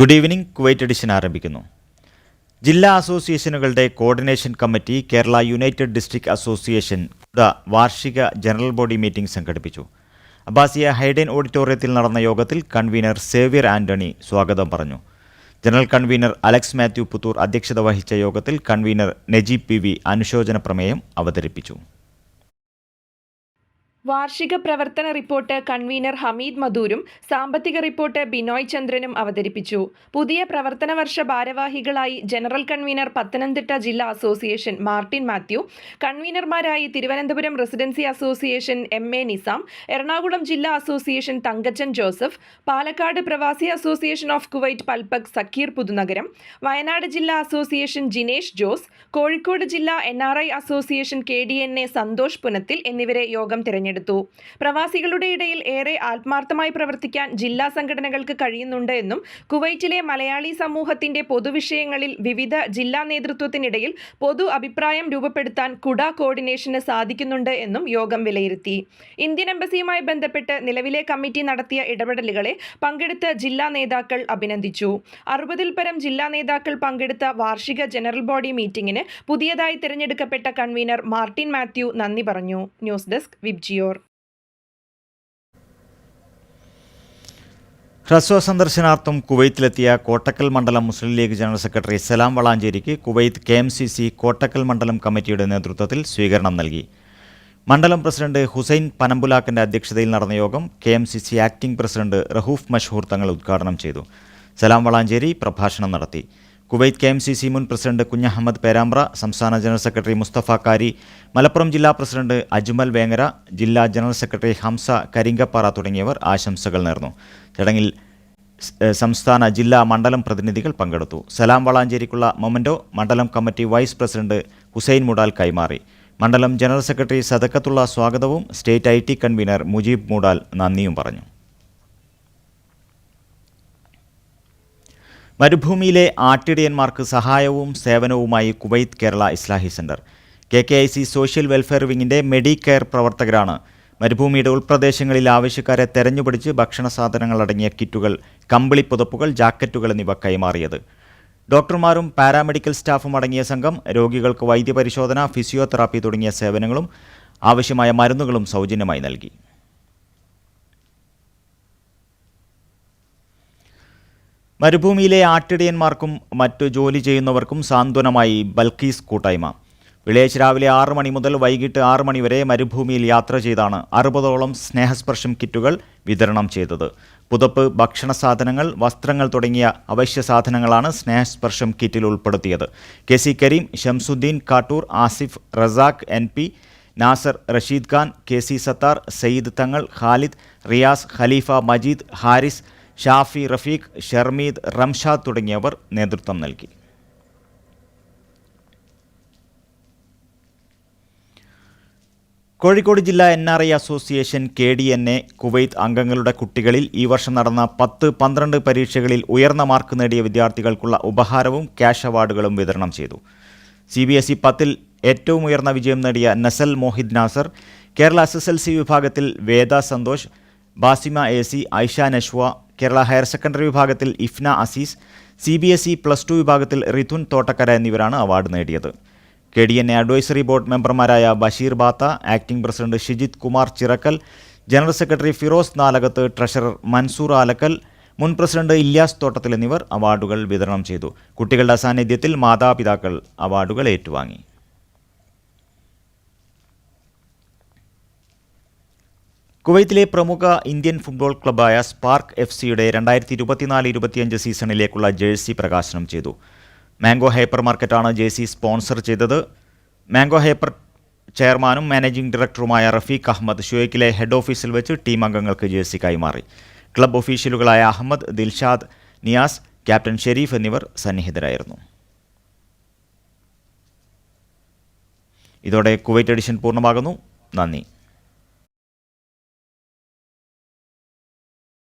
Good evening Kuwait edition ആരംഭിക്കുന്നു. ജില്ലാ അസോസിയേഷനുകളുടെ coordination committee Kerala united district association KUDA വാർഷിക general body meeting സംഘടിപ്പിച്ചു. അബ്ബാസിയ Hayden ഓഡിറ്റോറിയത്തിൽ നടന്ന യോഗത്തിൽ കൺവീനർ സേവ്യർ ആന്റണി സ്വാഗതം പറഞ്ഞു. ജനറൽ കൺവീനർ അലക്സ് മാത്യു പുത്തൂർ അധ്യക്ഷത വഹിച്ച യോഗത്തിൽ കൺവീനർ നജീബ് പി വി അനുശോചന പ്രമേയം അവതരിപ്പിച്ചു. വാർഷിക പ്രവർത്തന റിപ്പോർട്ട് കൺവീനർ ഹമീദ് മധൂരും സാമ്പത്തിക റിപ്പോർട്ട് ബിനോയ് ചന്ദ്രനും അവതരിപ്പിച്ചു. പുതിയ പ്രവർത്തന വർഷ ഭാരവാഹികളായി ജനറൽ കൺവീനർ പത്തനംതിട്ട ജില്ലാ association Martin Mathew കൺവീനർമാരായി Thiruvananthapuram residency association M A Nizam Ernakulam ജില്ലാ അസോസിയേഷൻ തങ്കച്ചൻ ജോസഫ് പാലക്കാട് പ്രവാസി association of Kuwait Palpak Zakir Puthunagaram Wayanad ജില്ലാ അസോസിയേഷൻ ജിനേഷ് ജോസ് കോഴിക്കോട് ജില്ലാ N association K Santhosh Punathil എന്നിവരെ യോഗം തിരഞ്ഞെടുത്തു. പ്രവാസികളുടെ ഇടയിൽ ഏറെ ആത്മാർത്ഥമായി പ്രവർത്തിക്കാൻ ജില്ലാ സംഘടനകൾക്ക് കഴിയുന്നുണ്ട് എന്നും കുവൈറ്റിലെ മലയാളി സമൂഹത്തിന്റെ പൊതുവിഷയങ്ങളിൽ വിവിധ ജില്ലാ നേതൃത്വത്തിനിടയിൽ പൊതു അഭിപ്രായം രൂപപ്പെടുത്താൻ കുട കോർഡിനേഷന് സാധിക്കുന്നുണ്ട് എന്നും യോഗം വിലയിരുത്തി. ഇന്ത്യൻ എംബസിയുമായി ബന്ധപ്പെട്ട് നിലവിലെ കമ്മിറ്റി നടത്തിയ ഇടപെടലുകളെ പങ്കെടുത്ത ജില്ലാ നേതാക്കൾ അഭിനന്ദിച്ചു. അറുപതിൽ പരം ജില്ലാ നേതാക്കൾ പങ്കെടുത്ത വാർഷിക ജനറൽ ബോഡി മീറ്റിംഗിന് പുതിയതായി തിരഞ്ഞെടുക്കപ്പെട്ട കൺവീനർ മാർട്ടിൻ മാത്യു നന്ദി പറഞ്ഞു. ന്യൂസ് ഡെസ്ക് വിബ്ജിയോർ ഹ്രസ്വ സന്ദർശനാർത്ഥം കുവൈത്തിലെത്തിയ കോട്ടക്കൽ മണ്ഡലം Muslim League general secretary Salam വളാഞ്ചേരിക്ക് Kuwait K M C C Kottakkal മണ്ഡലം കമ്മിറ്റിയുടെ നേതൃത്വത്തിൽ സ്വീകരണം നൽകി. മണ്ഡലം പ്രസിഡന്റ് ഹുസൈൻ പനമ്പുലാക്കിന്റെ അധ്യക്ഷതയിൽ നടന്ന യോഗം K M C C acting president Rahoof Mashoor Thangal ഉദ്ഘാടനം ചെയ്തു. സലാം വളാഞ്ചേരി പ്രഭാഷണം നടത്തി. Kuwait K M C C മുൻ പ്രസിഡന്റ് കുഞ്ഞഹമ്മദ് പേരാമ്പ്ര സംസ്ഥാന ജനറൽ സെക്രട്ടറി മുസ്തഫ കാരി മലപ്പുറം ജില്ലാ പ്രസിഡന്റ് അജ്മൽ വേങ്ങര ജില്ലാ ജനറൽ സെക്രട്ടറി ഹംസ കരിങ്കപ്പാറ തുടങ്ങിയവർ ആശംസകൾ നേർന്നു. ചടങ്ങിൽ സംസ്ഥാന ജില്ലാ മണ്ഡലം പ്രതിനിധികൾ പങ്കെടുത്തു. സലാം വളാഞ്ചേരിക്കുള്ള മൊമന്റോ മണ്ഡലം committee vice president Hussain Mudal കൈമാറി. മണ്ഡലം ജനറൽ സെക്രട്ടറി സദക്കത്തുള്ള സ്വാഗതവും state I convener Mujeeb Mudal നന്ദിയും പറഞ്ഞു. മരുഭൂമിയിലെ ആട്ടിടയന്മാർക്ക് സഹായവും സേവനവുമായി Kuwait Kerala Islahi centre. K K I C social welfare വിങ്ങിന്റെ Medicare പ്രവർത്തകരാണ്. മരുഭൂമിയുടെ ഉൾപ്രദേശങ്ങളിൽ ആവശ്യക്കാരെ തെരഞ്ഞുപിടിച്ച് ഭക്ഷണ സാധനങ്ങൾ അടങ്ങിയ കിറ്റുകൾ കമ്പിളി പുതപ്പുകൾ ജാക്കറ്റുകൾ എന്നിവ കൈമാറിയത്. ഡോക്ടർമാരും പാരാമെഡിക്കൽ സ്റ്റാഫും അടങ്ങിയ സംഘം രോഗികൾക്ക് വൈദ്യപരിശോധന ഫിസിയോതെറാപ്പി തുടങ്ങിയ സേവനങ്ങളും ആവശ്യമായ മരുന്നുകളും സൗജന്യമായി നൽകി. മരുഭൂമിയിലെ ആട്ടിടയന്മാർക്കും മറ്റു ജോലി ചെയ്യുന്നവർക്കും സാന്ത്വനമായി ബൽക്കീസ് കൂട്ടായ്മ. വെള്ളിയാഴ്ച രാവിലെ ആറ് മണി മുതൽ വൈകിട്ട് ആറ് മണി വരെ മരുഭൂമിയിൽ യാത്ര ചെയ്താണ് അറുപതോളം സ്നേഹസ്പർശം കിറ്റുകൾ വിതരണം ചെയ്തത്. പുതപ്പ് ഭക്ഷണ സാധനങ്ങൾ വസ്ത്രങ്ങൾ തുടങ്ങിയ അവശ്യ സാധനങ്ങളാണ് സ്നേഹസ്പർശം കിറ്റിൽ ഉൾപ്പെടുത്തിയത്. K C Kareem Shamsuddin Kattoor Asif Razak N P Nasar Rasheed Khan K C Sathar Sayyid Thangal Khalid Riyas ഖലീഫ മജീദ് ഹാരിസ് ഷാഫി റഫീഖ് ഷർമീദ് റംഷാദ് തുടങ്ങിയവർ നേതൃത്വം നൽകി. കോഴിക്കോട് ജില്ലാ N R I association K D N A Kuwait അംഗങ്ങളുടെ കുട്ടികളിൽ ഈ വർഷം നടന്ന പത്ത് പന്ത്രണ്ട് പരീക്ഷകളിൽ ഉയർന്ന മാർക്ക് നേടിയ വിദ്യാർത്ഥികൾക്കുള്ള ഉപഹാരവും ക്യാഷ് അവാർഡുകളും വിതരണം ചെയ്തു. സി ബി എസ് ഇ പത്തിൽ ഏറ്റവും ഉയർന്ന വിജയം നേടിയ Nasal Mohid Nasar Kerala S S L C വിഭാഗത്തിൽ Veda Santhosh Basima A C Aisha Nashwa Kerala higher secondary വിഭാഗത്തിൽ Ifna Azeez C B S E plus two വിഭാഗത്തിൽ റിഥുൻ തോട്ടക്കര എന്നിവരാണ് അവാർഡ് നേടിയത്. K D N A advisory board മെമ്പർമാരായ Basheer Batha acting president Shijith Kumar Chirakkal general secretary Firoz Nalakath treasurer Mansoor Alakkal മുൻ president Ilyas തോട്ടത്തിൽ എന്നിവർ അവാർഡുകൾ വിതരണം ചെയ്തു. കുട്ടികളുടെ സാന്നിധ്യത്തിൽ മാതാപിതാക്കൾ അവാർഡുകൾ ഏറ്റുവാങ്ങി. കുവൈത്തിലെ പ്രമുഖ ഇന്ത്യൻ ഫുട്ബോൾ ക്ലബായ സ്പാർക്ക് എഫ് സിയുടെ രണ്ടായിരത്തി ഇരുപത്തിനാല് ഇരുപത്തിയഞ്ച് സീസണിലേക്കുള്ള ജേഴ്സി പ്രകാശനം ചെയ്തു. മാംഗോ ഹൈപ്പർ മാർക്കറ്റാണ് ജേഴ്സി സ്പോൺസർ ചെയ്തത്. മാംഗോ ഹൈപ്പർ ചെയർമാനും മാനേജിംഗ് ഡയറക്ടറുമായ റഫീഖ് അഹമ്മദ് ഷുവൈക്കിലെ ഹെഡ് ഓഫീസിൽ വെച്ച് ടീം അംഗങ്ങൾക്ക് ജേഴ്സി കൈമാറി ക്ലബ് ഒഫീഷ്യലുകളായ അഹമ്മദ് ദിൽഷാദ് നിയാസ് ക്യാപ്റ്റൻ ഷെരീഫ് എന്നിവർ സന്നിഹിതരായിരുന്നു. ഇതോടെ കുവൈറ്റ് എഡിഷൻ പൂർണമാകുന്നു. നന്ദി.